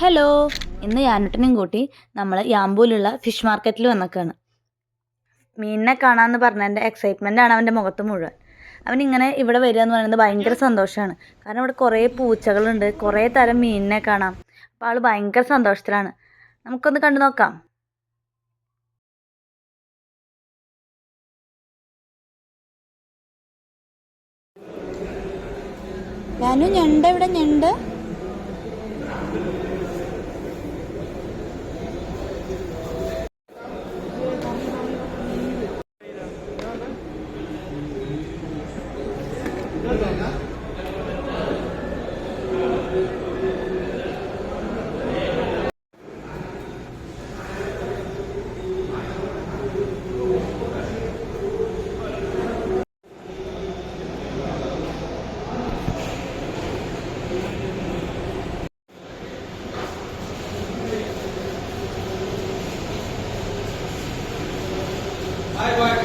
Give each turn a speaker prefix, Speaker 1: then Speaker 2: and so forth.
Speaker 1: Hello. ഇന്ന് യാനുട്ടനെയും കൂട്ടി നമ്മൾ യാമ്പൂലുള്ള ഫിഷ് മാർക്കറ്റിൽ വന്നേക്കാണ്. മീനിനെ കാണാമെന്ന് പറഞ്ഞതിന്റെ എക്സൈറ്റ്മെന്റ് ആണ് അവന്റെ മുഖത്ത് മുഴുവൻ. അവൻ ഇങ്ങനെ ഇവിടെ വരിക എന്ന് പറയുന്നത് ഭയങ്കര സന്തോഷമാണ് കാരണം ഇവിടെ കുറേ പൂച്ചകളുണ്ട് കുറേ തരം മീനിനെ കാണാം. അപ്പോൾ ആൾ ഭയങ്കര സന്തോഷത്തിലാണ്. നമുക്കൊന്ന് കണ്ടു നോക്കാം.
Speaker 2: ഞാനും ഞണ്ട് ഇവിടെ ഞണ്ട്. 아이고, 아이고.